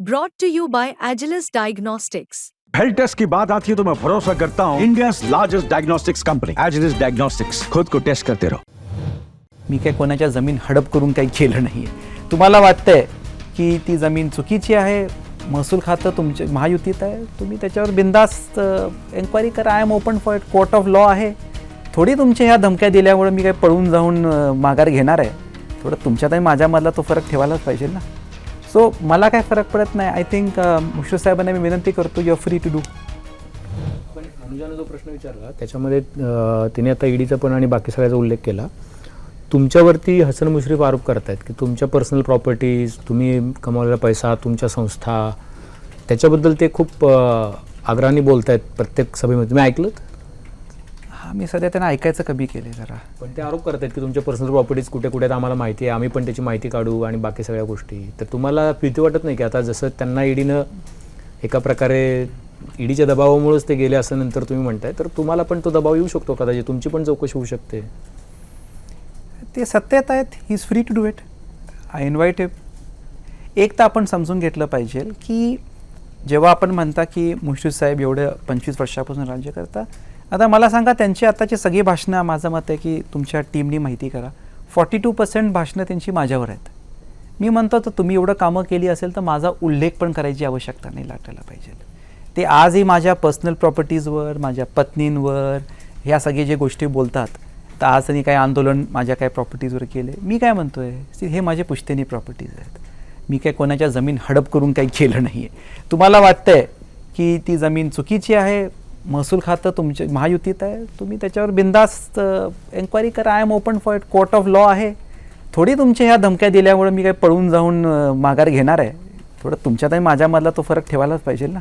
brought to you by Agilus Diagnostics. Health test की बात आती है तो मैं भरोसा करता हूँ India largest diagnostics company Agilus diagnostics खुद को टेस्ट करते रहो मी काय कोणाच्या जमीन हडप करून काही केलं नाही आहे तुम्हाला वाटतंय की ती जमीन चुकीची आहे? महसूल खातं तुमच्या महायुतीत आहे? तुम्ही त्याच्यावर बिंदास्त एन्क्वायरी करा. I am open for it court of law आहे. थोडी तुमच्या ह्या धमक्या दिल्यामुळे मी काही पळून जाऊन माघार घेणार आहे. थोडं तुमच्यात आणि माझ्यामधला तो फरक ठेवायलाच पाहिजे ना. सो मला काय फरक पडत नाही. आय थिंक मुश्रू साहेबांना मी विनंती करतो यू फ्री टू डू पण अनुजानं जो प्रश्न विचारला त्याच्यामध्ये तिने आता ईडीचा पण आणि बाकी सगळ्याचा उल्लेख केला. तुमच्यावरती हसन मुश्रीफ आरोप करतायत की तुमच्या पर्सनल प्रॉपर्टीज तुम्ही कमावलेला पैसा तुमच्या संस्था त्याच्याबद्दल ते खूप आग्रहाने बोलत आहेत प्रत्येक सभेमध्ये. तुम्ही ऐकलं हा मी सध्या त्यांना ऐकायचं कमी केले जरा. पण ते आरोप करतायत की तुमच्या पर्सनल प्रॉपर्टीज कुठे कुठे आहेत आम्हाला माहिती आहे. आम्ही पण त्याची माहिती काढू आणि बाकी सगळ्या गोष्टी. तर तुम्हाला भीती वाटत नाही की आता जसं त्यांना ईडीनं एका प्रकारे ईडीच्या दबावामुळेच ते गेले असं नंतर तुम्ही म्हणताय तर तुम्हाला पण तो दबाव येऊ शकतो कदाचित. तुमची पण चौकशी होऊ शकते. ते सत्यात आहेत. He is free to do it I invite एक तर आपण समजून घेतलं पाहिजे की जेव्हा आपण म्हणता की मुश्रीफ साहेब एवढं पंचवीस वर्षापासून राज्य करता आता मला सांगा त्यांची आताची सगळी भाषणं माझं मत आहे की तुमच्या टीमनी माहिती करा. फॉर्टी टू पर्सेंट भाषणं त्यांची माझ्यावर आहेत. मी म्हणतो तर तुम्ही एवढं कामं केली असेल तर माझा उल्लेख पण करायची आवश्यकता नाही लागायला पाहिजे. ते आजही माझ्या पर्सनल प्रॉपर्टीजवर माझ्या पत्नींवर ह्या सगळे जे गोष्टी बोलतात तर आज त्यांनी काय आंदोलन माझ्या काय प्रॉपर्टीजवर केले. मी काय म्हणतो आहे हे माझे पुश्तेनी प्रॉपर्टीज आहेत. मी काय कोणाच्या जमीन हडप करून काही केलं नाही आहे तुम्हाला वाटतंय की ती जमीन चुकीची आहे? महसूल खातं तुमच्या महायुतीत आहे. तुम्ही त्याच्यावर बिंदास्त एन्क्वायरी करा. I am open for it court of law आहे. थोडी तुमच्या ह्या धमक्या दिल्यामुळे मी काही पळून जाऊन माघार घेणार आहे. थोडं तुमच्यात आणि माझ्यामधला तो फरक ठेवायलाच पाहिजे ना.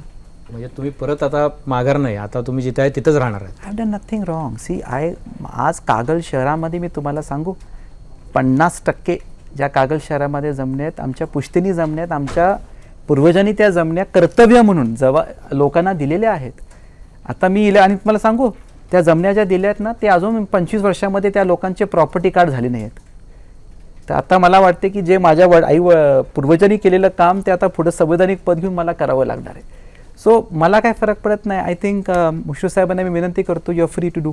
म्हणजे तुम्ही परत आता माघार नाही. आता तुम्ही जिथे आहे तिथंच राहणार आहे. I done nothing wrong see I आज कागल शहरामध्ये मी तुम्हाला सांगू. पन्नास टक्के ज्या कागल शहरामध्ये जमण्या आहेत आमच्या पुश्तीनी जमण्या आहेत आमच्या पूर्वजांनी त्या जमण्या कर्तव्य म्हणून जवा लोकांना दिलेल्या आहेत. आता मी इले आणि तुम्हाला सांगू त्या जमण्या ज्या दिल्या आहेत ना ते अजून पंचवीस वर्षामध्ये त्या लोकांचे प्रॉपर्टी कार्ड झाले नाही आहेत तर आता मला वाटते की जे माझ्या वड आई व- पूर्वजांनी केलेलं काम ते आता पुढं संवैधानिक पद घेऊन मला करावं लागणार आहे. सो मला काय फरक पडत नाही. आय थिंक मुश्रू साहेबांना मी विनंती करतो युअर फ्री टू डू